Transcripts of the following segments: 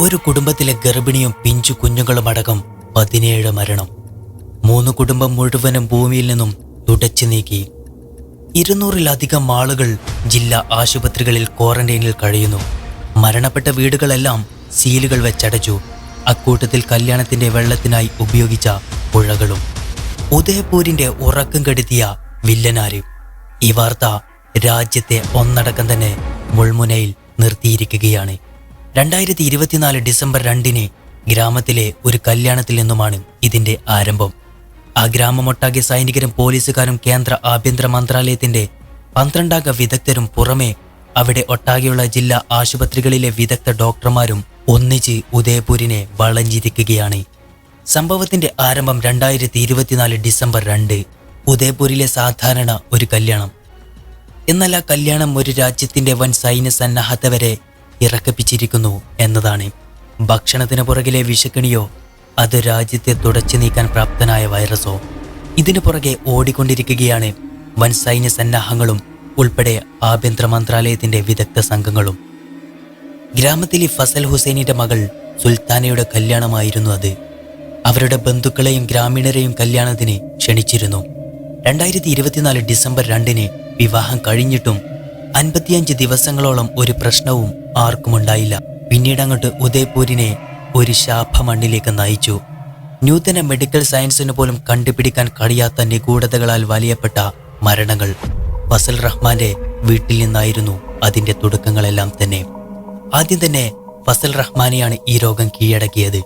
ഒരു കുടുംബത്തിലെ ഗർഭിണിയും പിഞ്ചു കുഞ്ഞുങ്ങളും അടക്കം പതിനേഴ് മരണം. മൂന്ന് കുടുംബം മുഴുവനും ഭൂമിയിൽ നിന്നും തുടച്ചു നീക്കി. ഇരുന്നൂറിലധികം ആളുകൾ ജില്ലാ ആശുപത്രികളിൽ ക്വാറന്റൈനിൽ കഴിയുന്നു. മരണപ്പെട്ട വീടുകളെല്ലാം സീലുകൾ വെച്ചടച്ചു. അക്കൂട്ടത്തിൽ കല്യാണത്തിന്റെ വെള്ളത്തിനായി ഉപയോഗിച്ച പുഴകളും. ഉദയപൂരിന്റെ ഉറക്കം കെടുത്തിയ വില്ലനാര്. ഈ വാർത്ത രാജ്യത്തെ ഒന്നടക്കം തന്നെ മുൾമുനയിൽ നിർത്തിയിരിക്കുകയാണ്. രണ്ടായിരത്തി ഇരുപത്തിനാല് ഡിസംബർ രണ്ടിന് ഗ്രാമത്തിലെ ഒരു കല്യാണത്തിൽ നിന്നുമാണ് ഇതിന്റെ ആരംഭം. ആ ഗ്രാമമൊട്ടാകെ സൈനികരും പോലീസുകാരും കേന്ദ്ര ആഭ്യന്തര മന്ത്രാലയത്തിന്റെ പന്ത്രണ്ടംഗ വിദഗ്ധരും പുറമെ അവിടെ ഒട്ടാകെയുള്ള ജില്ലാ ആശുപത്രികളിലെ വിദഗ്ധ ഡോക്ടർമാരും ഒന്നിച്ച് ഉദയപൂരിനെ വളഞ്ഞിരിക്കുകയാണ് സംഭവത്തിന്റെ ആരംഭം രണ്ടായിരത്തി ഇരുപത്തിനാല് ഡിസംബർ രണ്ട് ഉദയപൂരിലെ സാധാരണ ഒരു കല്യാണം. എന്നാൽ ആ കല്യാണം ഒരു രാജ്യത്തിന്റെ വൻ സൈന്യ സന്നാഹത വരെ ഇറക്കപ്പിച്ചിരിക്കുന്നു എന്നതാണ്. ഭക്ഷണത്തിന് പുറകിലെ വിഷക്കണിയോ അത് രാജ്യത്തെ തുടച്ചു നീക്കാൻ പ്രാപ്തനായ വൈറസോ. ഇതിനു പുറകെ ഓടിക്കൊണ്ടിരിക്കുകയാണ് വൻ സൈന്യ സന്നാഹങ്ങളും ഉൾപ്പെടെ ആഭ്യന്തര മന്ത്രാലയത്തിന്റെ വിദഗ്ധ സംഘങ്ങളും. ഗ്രാമത്തിലെ ഫസൽ ഹുസൈനിന്റെ മകൾ സുൽത്താനയുടെ കല്യാണമായിരുന്നു അത്. അവരുടെ ബന്ധുക്കളെയും ഗ്രാമീണരെയും കല്യാണത്തിന് ക്ഷണിച്ചിരുന്നു. രണ്ടായിരത്തി ഇരുപത്തിനാല് ഡിസംബർ രണ്ടിന് വിവാഹം കഴിഞ്ഞിട്ടും അൻപത്തിയഞ്ച് ദിവസങ്ങളോളം ഒരു പ്രശ്നവും ആർക്കുമുണ്ടായില്ല. പിന്നീട് അങ്ങോട്ട് ഉദയ്പൂരിനെ ഒരു ശാപമണ്ണിലേക്ക് നയിച്ചു. നൂതന മെഡിക്കൽ സയൻസിന് പോലും കണ്ടുപിടിക്കാൻ കഴിയാത്ത നിഗൂഢതകളാൽ വലിയപ്പെട്ട മരണങ്ങൾ ഫസൽ റഹ്മാന്റെ വീട്ടിൽ നിന്നായിരുന്നു അതിന്റെ തുടക്കങ്ങളെല്ലാം തന്നെ. ആദ്യം തന്നെ ഫസൽ റഹ്മാനെയാണ് ഈ രോഗം കീഴടക്കിയത്.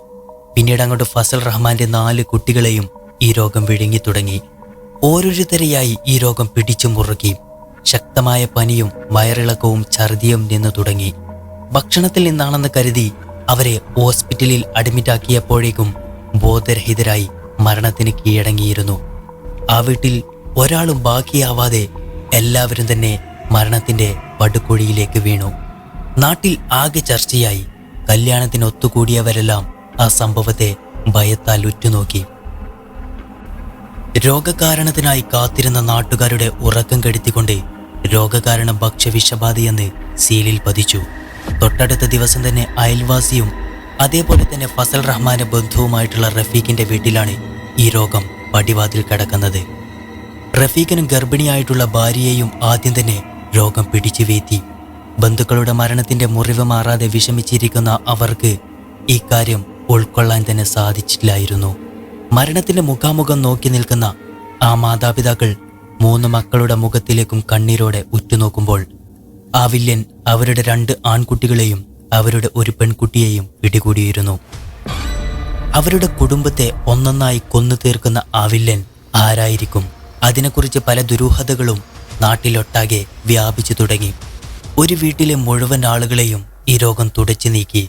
പിന്നീട് അങ്ങോട്ട് ഫസൽ റഹ്മാന്റെ നാല് കുട്ടികളെയും ഈ രോഗം വിഴുങ്ങി തുടങ്ങി. ഓരോരുത്തരെയായി ഈ രോഗം പിടിച്ചു മുറുക്കി ശക്തമായ പനിയും വയറിളക്കവും ഛർദിയും നിന്നു തുടങ്ങി. ഭക്ഷണത്തിൽ നിന്നാണെന്ന് കരുതി അവരെ ഹോസ്പിറ്റലിൽ അഡ്മിറ്റാക്കിയപ്പോഴേക്കും ബോധരഹിതരായി മരണത്തിന് കീഴടങ്ങിയിരുന്നു. ആ വീട്ടിൽ ഒരാളും ബാക്കിയാവാതെ എല്ലാവരും തന്നെ മരണത്തിന്റെ പടുക്കുഴിയിലേക്ക് വീണു. നാട്ടിൽ ആകെ ചർച്ചയായി. കല്യാണത്തിന് ഒത്തുകൂടിയവരെല്ലാം ആ സംഭവത്തെ ഭയത്താൽ ഉറ്റുനോക്കി. രോഗകാരണത്തിനായി കാത്തിരുന്ന നാട്ടുകാരുടെ ഉറക്കം കെടുത്തിക്കൊണ്ട് രോഗകാരണം ഭക്ഷ്യവിഷബാധയെന്ന് സീലിൽ പതിച്ചു. തൊട്ടടുത്ത ദിവസം തന്നെ അയൽവാസിയും അതേപോലെ തന്നെ ഫസൽ റഹ്മാന്റെ ബന്ധുവുമായിട്ടുള്ള റഫീഖിന്റെ വീട്ടിലാണ് ഈ രോഗം പടിവാതിൽ കിടക്കുന്നത്. റഫീഖിനും ഗർഭിണിയായിട്ടുള്ള ഭാര്യയെയും ആദ്യം തന്നെ രോഗം പിടിച്ചു വീഴ്ത്തി. ബന്ധുക്കളുടെ മരണത്തിന്റെ മുറിവ് മാറാതെ വിഷമിച്ചിരിക്കുന്ന അവർക്ക് ഈ കാര്യം ഉൾക്കൊള്ളാൻ തന്നെ സാധിച്ചില്ലായിരുന്നു. മരണത്തിന്റെ മുഖാമുഖം നോക്കി നിൽക്കുന്ന ആ മാതാപിതാക്കൾ മൂന്ന് മക്കളുടെ മുഖത്തിലേക്കും കണ്ണീരോടെ ഉറ്റുനോക്കുമ്പോൾ ആ വില്യൻ അവരുടെ രണ്ട് ആൺകുട്ടികളെയും അവരുടെ ഒരു പെൺകുട്ടിയെയും പിടികൂടിയിരുന്നു. അവരുടെ കുടുംബത്തെ ഒന്നൊന്നായി കൊന്നു തീർക്കുന്ന ആ വില്ലൻ ആരായിരിക്കും? അതിനെക്കുറിച്ച് പല ദുരൂഹതകളും നാട്ടിലൊട്ടാകെ വ്യാപിച്ചു തുടങ്ങി. ഒരു വീട്ടിലെ മുഴുവൻ ആളുകളെയും ഈ രോഗം തുടച്ചു നീക്കി.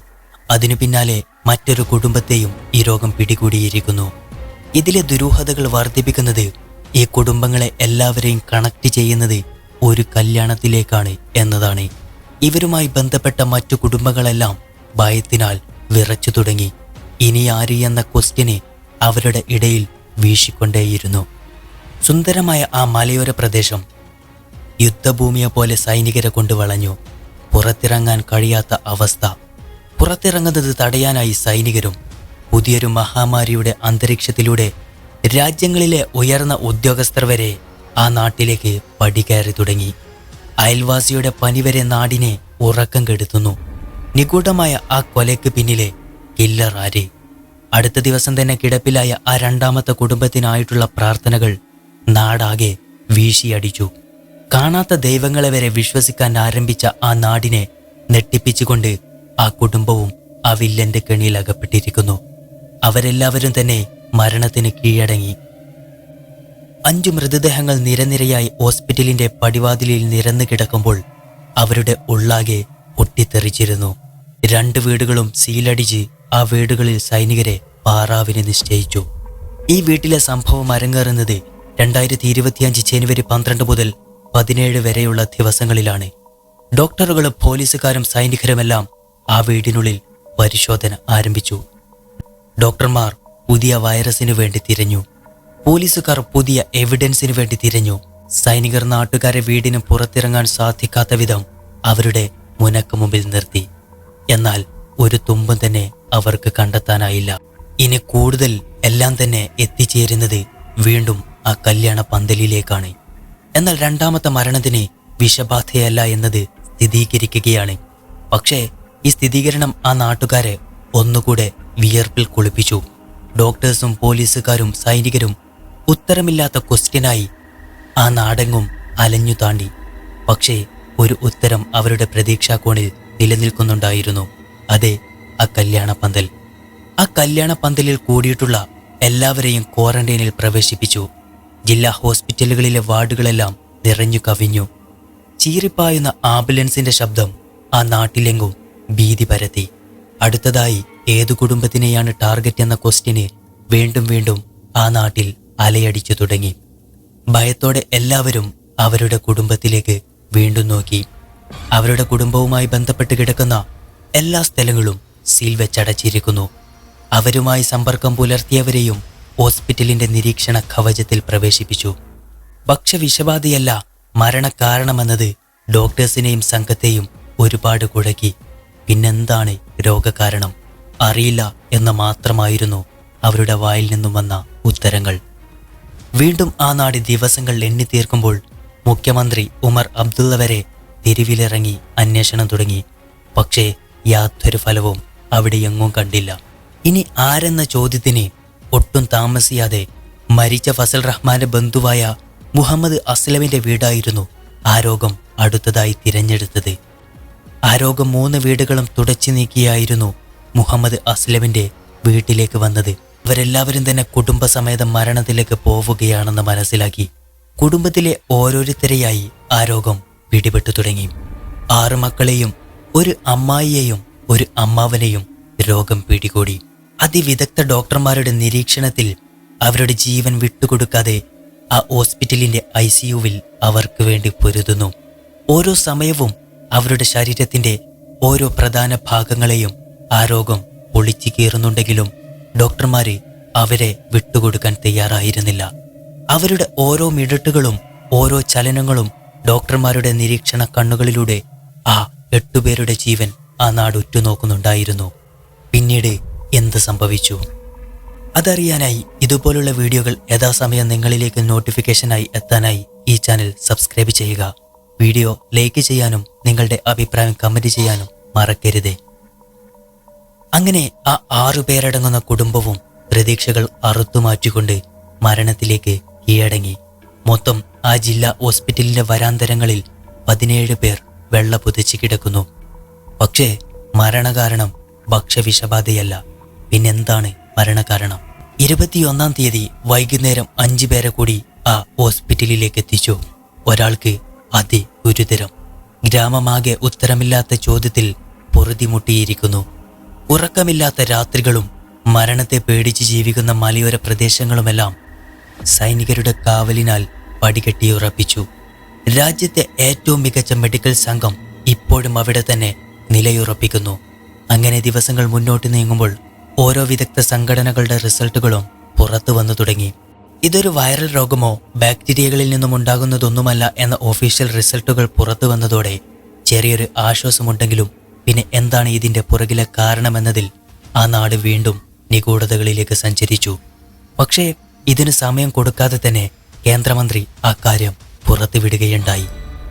അതിനു പിന്നാലെ മറ്റൊരു കുടുംബത്തെയും ഈ രോഗം പിടികൂടിയിരിക്കുന്നു. ഇതിലെ ദുരൂഹതകൾ വർദ്ധിപ്പിക്കുന്നത് ഈ കുടുംബങ്ങളെ എല്ലാവരെയും കണക്ട് ചെയ്യുന്നത് ഒരു കല്യാണത്തിലേക്കാണ് എന്നതാണ്. ഇവരുമായി ബന്ധപ്പെട്ട മറ്റു കുടുംബങ്ങളെല്ലാം ഭയത്തിനാൽ വിറച്ചു തുടങ്ങി. ഇനി ആര് എന്ന ക്വസ്റ്റ്യനെ അവരുടെ ഇടയിൽ വീശിക്കൊണ്ടേയിരുന്നു. സുന്ദരമായ ആ മലയോര പ്രദേശം യുദ്ധഭൂമിയെ പോലെ സൈനികരെ കൊണ്ട് വളഞ്ഞു. പുറത്തിറങ്ങാൻ കഴിയാത്ത അവസ്ഥ. പുറത്തിറങ്ങുന്നത് തടയാനായി സൈനികരും പുതിയൊരു മഹാമാരിയുടെ അന്തരീക്ഷത്തിലൂടെ രാജ്യങ്ങളിലെ ഉയർന്ന ഉദ്യോഗസ്ഥർ വരെ ആ നാട്ടിലേക്ക് പടികയറി തുടങ്ങി. അയൽവാസിയുടെ പനി വരെ നാടിനെ ഉറക്കം കെടുത്തുന്നു. നിഗൂഢമായ ആ കൊലയ്ക്ക് പിന്നിലെ കില്ലർ ആര്? അടുത്ത ദിവസം തന്നെ കിടപ്പിലായ ആ രണ്ടാമത്തെ കുടുംബത്തിനായിട്ടുള്ള പ്രാർത്ഥനകൾ നാടാകെ വീശിയടിച്ചു. കാണാത്ത ദൈവങ്ങളെ വരെ വിശ്വസിക്കാൻ ആരംഭിച്ച ആ നാടിനെ നെട്ടിപ്പിച്ചുകൊണ്ട് ആ കുടുംബവും ആ വില്ലന്റെ കെണിയിൽ അകപ്പെട്ടിരിക്കുന്നു. അവരെല്ലാവരും തന്നെ മരണത്തിന് കീഴടങ്ങി. അഞ്ചു മൃതദേഹങ്ങൾ നിരനിരയായി ഹോസ്പിറ്റലിന്റെ പടിവാതിലിൽ നിരന്നു കിടക്കുമ്പോൾ അവരുടെ ഉള്ളാകെ പൊട്ടിത്തെറിച്ചിരുന്നു. രണ്ട് വീടുകളും സീലടിച്ച് ആ വീടുകളിൽ സൈനികരെ പാറാവിന് നിശ്ചയിച്ചു. ഈ വീട്ടിലെ സംഭവം അരങ്ങേറുന്നത് രണ്ടായിരത്തി ഇരുപത്തിയഞ്ച് ജനുവരി പന്ത്രണ്ട് മുതൽ പതിനേഴ് വരെയുള്ള ദിവസങ്ങളിലാണ്. ഡോക്ടറുകളും പോലീസുകാരും സൈനികരുമെല്ലാം ആ വീടിനുള്ളിൽ പരിശോധന ആരംഭിച്ചു. ഡോക്ടർമാർ പുതിയ വൈറസിനു വേണ്ടി തിരഞ്ഞു. പോലീസുകാർ പുതിയ എവിഡൻസിനു വേണ്ടി തിരഞ്ഞു. സൈനികർ നാട്ടുകാരെ വീടിന് പുറത്തിറങ്ങാൻ സാധിക്കാത്ത വിധം അവരുടെ മുനക്ക് മുമ്പിൽ നിർത്തി. എന്നാൽ ഒരു തുമ്പും തന്നെ അവർക്ക് കണ്ടെത്താനായില്ല. ഇനി കൂടുതൽ എല്ലാം തന്നെ എത്തിച്ചേരുന്നത് വീണ്ടും ആ കല്യാണ പന്തലിലേക്കാണ്. എന്നാൽ രണ്ടാമത്തെ മരണത്തിന് വിഷബാധയല്ല എന്നത് സ്ഥിരീകരിക്കുകയാണ്. പക്ഷേ ഈ സ്ഥിരീകരണം ആ നാട്ടുകാരെ ഒന്നുകൂടെ വിയർപ്പിൽ കുളിപ്പിച്ചു. ഡോക്ടേഴ്സും പോലീസുകാരും സൈനികരും ഉത്തരമില്ലാത്ത ക്വസ്റ്റ്യനായി ആ നാടെങ്ങും അലഞ്ഞു താണ്ടി. പക്ഷേ ഒരു ഉത്തരം അവരുടെ പ്രതീക്ഷാകോണിൽ നിലനിൽക്കുന്നുണ്ടായിരുന്നു. അതെ ആ കല്യാണ പന്തൽ. ആ കല്യാണ പന്തലിൽ കൂടിയിട്ടുള്ള എല്ലാവരെയും ക്വാറന്റൈനിൽ പ്രവേശിപ്പിച്ചു. ജില്ലാ ഹോസ്പിറ്റലുകളിലെ വാർഡുകളെല്ലാം നിറഞ്ഞു കവിഞ്ഞു. ചീറിപ്പായുന്ന ആംബുലൻസിന്റെ ശബ്ദം ആ നാട്ടിലെങ്ങും ഭീതി പരത്തി അടുത്തതായി ഏതു കുടുംബത്തിനെയാണ് ടാർഗറ്റ് എന്ന ക്വസ്റ്റ്യന് വീണ്ടും വീണ്ടും ആ നാട്ടിൽ അലയടിച്ചു തുടങ്ങി. ഭയത്തോടെ എല്ലാവരും അവരുടെ കുടുംബത്തിലേക്ക് വീണ്ടും നോക്കി. അവരുടെ കുടുംബവുമായി ബന്ധപ്പെട്ട് കിടക്കുന്ന എല്ലാ സ്ഥലങ്ങളും സീൽ വെച്ചടച്ചിരിക്കുന്നു. അവരുമായി സമ്പർക്കം പുലർത്തിയവരെയും ഹോസ്പിറ്റലിന്റെ നിരീക്ഷണ കവചത്തിൽ പ്രവേശിപ്പിച്ചു. ഭക്ഷ്യവിഷബാധയല്ല മരണകാരണമെന്നത് ഡോക്ടേഴ്സിനെയും സംഘത്തെയും ഒരുപാട് കുഴക്കി. പിന്നെന്താണ് രോഗകാരണം? അറിയില്ല എന്ന് മാത്രമായിരുന്നു അവരുടെ വായിൽ നിന്നും വന്ന ഉത്തരങ്ങൾ. വീണ്ടും ആ നാടി ദിവസങ്ങൾ എണ്ണി തീർക്കുമ്പോൾ മുഖ്യമന്ത്രി ഉമർ അബ്ദുള്ള വരെ തെരുവിലിറങ്ങി അന്വേഷണം തുടങ്ങി. പക്ഷേ യാതൊരു ഫലവും അവിടെ എങ്ങും കണ്ടില്ല. ഇനി ആരെന്ന ചോദ്യത്തിന് ഒട്ടും താമസിയാതെ മരിച്ച ഫസൽ റഹ്മാന്റെ ബന്ധുവായ മുഹമ്മദ് അസ്ലമിന്റെ വീടായിരുന്നു ആ രോഗം അടുത്തതായി തിരഞ്ഞെടുത്തത്. ആ രോഗം മൂന്ന് വീടുകളും തുടച്ചു നീക്കിയായിരുന്നു മുഹമ്മദ് അസ്ലമിന്റെ വീട്ടിലേക്ക് വന്നത്. ഇവരെല്ലാവരും തന്നെ കുടുംബസമേതം മരണത്തിലേക്ക് പോവുകയാണെന്ന് മനസ്സിലാക്കി. കുടുംബത്തിലെ ഓരോരുത്തരെയായി ആ രോഗം പിടിപെട്ടു തുടങ്ങി. ആറ് മക്കളെയും ഒരു അമ്മായിയെയും ഒരു അമ്മാവനെയും രോഗം പിടികൂടി. അതിവിദഗ്ധ ഡോക്ടർമാരുടെ നിരീക്ഷണത്തിൽ അവരുടെ ജീവൻ വിട്ടുകൊടുക്കാതെ ആ ഹോസ്പിറ്റലിന്റെ ഐ സിയുവിൽ അവർക്ക് വേണ്ടി പൊരുതുന്നു. ഓരോ സമയവും അവരുടെ ശരീരത്തിന്റെ ഓരോ പ്രധാന ഭാഗങ്ങളെയും ആ രോഗം പൊളിച്ചു കീറുന്നുണ്ടെങ്കിലും ഡോക്ടർമാര് അവരെ വിട്ടുകൊടുക്കാൻ തയ്യാറായിരുന്നില്ല. അവരുടെ ഓരോ മിടട്ടുകളും ഓരോ ചലനങ്ങളും ഡോക്ടർമാരുടെ നിരീക്ഷണ കണ്ണുകളിലൂടെ ആ എട്ടുപേരുടെ ജീവൻ ആ നാട് ഉറ്റുനോക്കുന്നുണ്ടായിരുന്നു. പിന്നീട് എന്ത് സംഭവിച്ചു? അതറിയാനായി ഇതുപോലുള്ള വീഡിയോകൾ യഥാസമയം നിങ്ങളിലേക്ക് നോട്ടിഫിക്കേഷനായി എത്താനായി ഈ ചാനൽ സബ്സ്ക്രൈബ് ചെയ്യുക. വീഡിയോ ലൈക്ക് ചെയ്യാനും നിങ്ങളുടെ അഭിപ്രായം കമന്റ് ചെയ്യാനും മറക്കരുതേ. അങ്ങനെ ആ ആറുപേരടങ്ങുന്ന കുടുംബവും പ്രതീക്ഷകൾ അറുത്തുമാറ്റിക്കൊണ്ട് മരണത്തിലേക്ക് കീഴടങ്ങി. മൊത്തം ആ ജില്ലാ ഹോസ്പിറ്റലിന്റെ വരാന്തരങ്ങളിൽ പതിനേഴ് പേർ വെള്ള പുതച്ച് കിടക്കുന്നു. പക്ഷേ മരണകാരണം ഭക്ഷ്യവിഷബാധയല്ല. പിന്നെന്താണ് മരണകാരണം? ഇരുപത്തിയൊന്നാം തീയതി വൈകുന്നേരം അഞ്ചു പേരെ കൂടി ആ ഹോസ്പിറ്റലിലേക്ക് എത്തിച്ചു. ഒരാൾക്ക് അതി ഗുരുതരം ഗ്രാമമാകെ ഉത്തരമില്ലാത്ത ചോദ്യത്തിൽ പൊറുതിമുട്ടിയിരിക്കുന്നു ഉറക്കമില്ലാത്ത രാത്രികളും മരണത്തെ പേടിച്ച് ജീവിക്കുന്ന മലയോര പ്രദേശങ്ങളുമെല്ലാം സൈനികരുടെ കാവലിനാൽ പടികെട്ടിയുറപ്പിച്ചു രാജ്യത്തെ ഏറ്റവും മികച്ച മെഡിക്കൽ സംഘം ഇപ്പോഴും അവിടെ തന്നെ നിലയുറപ്പിക്കുന്നു. അങ്ങനെ ദിവസങ്ങൾ മുന്നോട്ട് നീങ്ങുമ്പോൾ ഓരോ വിദഗ്ധ സംഘടനകളുടെ റിസൾട്ടുകളും പുറത്തു വന്നു തുടങ്ങി. ഇതൊരു വൈറൽ രോഗമോ ബാക്ടീരിയകളിൽ നിന്നും ഉണ്ടാകുന്നതൊന്നുമല്ല എന്ന ഒഫീഷ്യൽ റിസൾട്ടുകൾ പുറത്തു വന്നതോടെ ചെറിയൊരു ആശ്വാസമുണ്ടെങ്കിലും പിന്നെ എന്താണ് ഇതിന്റെ പുറകിലെ കാരണമെന്നതിൽ ആ നാട് വീണ്ടും നിഗൂഢതകളിലേക്ക് സഞ്ചരിച്ചു. പക്ഷേ ഇതിന് സമയം കൊടുക്കാതെ തന്നെ കേന്ദ്രമന്ത്രി ആ കാര്യം പുറത്തുവിടുകയുണ്ടായി.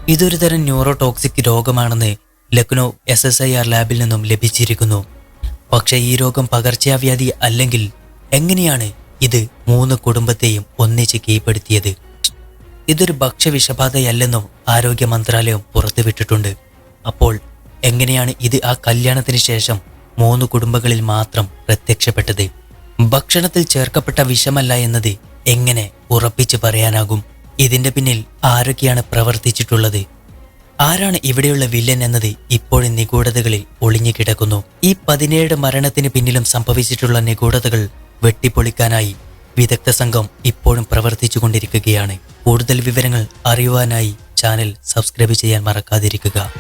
ഇതൊരു തരം neurotoxic രോഗമാണെന്ന് Lucknow S S I R ലാബിൽ നിന്നും ലഭിച്ചിരിക്കുന്നു. പക്ഷേ ഈ രോഗം പകർച്ചവ്യാധി അല്ലെങ്കിൽ എങ്ങനെയാണ് ഇത് മൂന്ന് കുടുംബത്തെയും ഒന്നിച്ച് കീഴ്പ്പെടുത്തിയത്? ഇതൊരു ഭക്ഷ്യവിഷബാധയല്ലെന്നും ആരോഗ്യ മന്ത്രാലയം പുറത്തുവിട്ടിട്ടുണ്ട്. അപ്പോൾ എങ്ങനെയാണ് ഇത് ആ കല്യാണത്തിന് ശേഷം മൂന്ന് കുടുംബങ്ങളിൽ മാത്രം പ്രത്യക്ഷപ്പെട്ടത്? ഭക്ഷണത്തിൽ ചേർക്കപ്പെട്ട വിഷമല്ല എന്നത് എങ്ങനെ ഉറപ്പിച്ചു പറയാനാകും? ഇതിന്റെ പിന്നിൽ ആരൊക്കെയാണ് പ്രവർത്തിച്ചിട്ടുള്ളത്? ആരാണ് ഇവിടെയുള്ള വില്ലൻ എന്നത് ഇപ്പോഴും നിഗൂഢതകളിൽ ഒളിഞ്ഞു കിടക്കുന്നു? ഈ പതിനേഴ് മരണത്തിന് പിന്നിലും സംഭവിച്ചിട്ടുള്ള നിഗൂഢതകൾ വെട്ടിപ്പൊളിക്കാനായി വിദഗ്ധ സംഘം ഇപ്പോഴും പ്രവർത്തിച്ചുകൊണ്ടിരിക്കുകയാണ്. കൂടുതൽ വിവരങ്ങൾ അറിയുവാനായി ചാനൽ സബ്സ്ക്രൈബ് ചെയ്യാൻ മറക്കാതിരിക്കുക.